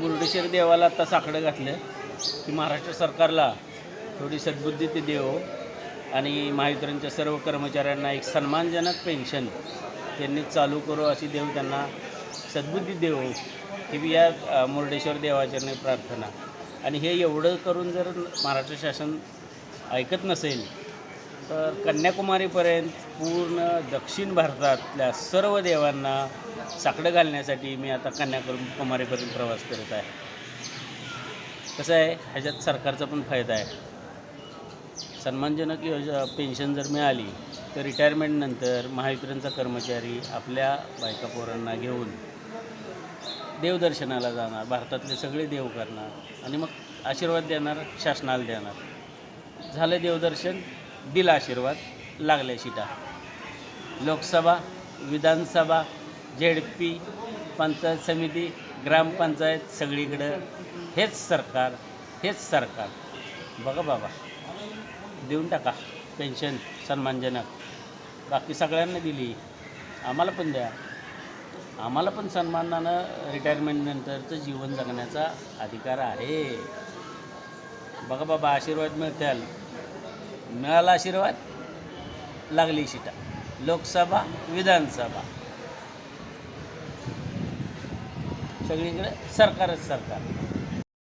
मुर्डेश्वर देवाला आता साकडं घातलं. की महाराष्ट्र सरकारला थोडी सद्बुद्धी ते देव. आणि महावितरणच्या सर्व कर्मचाऱ्यांना एक सन्मानजनक पेन्शन त्यांनी चालू करू अशी देव त्यांना सद्बुद्धी देव. ही या मुर्डेश्वर मुरुडेश्वर देवाचरणी प्रार्थना. आणि हे एवढं करून जर महाराष्ट्र शासन ऐकत नसेल तर कन्याकुमारीपर्यंत पूर्ण दक्षिण भारतातल्या सर्व देवांना साकडं घालण्यासाठी मी आता कन्याकुमारीपर्यंत प्रवास करत आहे. कसं आहे ह्याच्यात सरकारचा पण फायदा आहे. सन्मानजनक योजना पेन्शन जर मिळाली तर रिटायरमेंटनंतर महावितरणचा कर्मचारी आपल्या बायका पोरांना घेऊन देवदर्शनाला जाणार भारतातले सगळे देव करणार आणि मग आशीर्वाद देणार शासनाला देणार. झालं देवदर्शन दिला आशीर्वाद लागल्या शिटा. लोकसभा विधानसभा झेडपी पंचायत समिती ग्रामपंचायत सगळीकडं. हेच सरकार हेच सरकार. बघा बाबा. देऊन टाका. पेन्शन सन्मानजनक. बाकी सगळ्यांना दिली. आम्हाला पण द्या. आम्हाला पण सन्मानानं रिटायरमेंटनंतरचं जीवन जगण्याचा अधिकार आहे. बघा बाबा आशीर्वाद मिळतील मिळाला आशीर्वाद लागली शिटा लोकसभा विधानसभा. सगळीकडे सरकारच सरकार.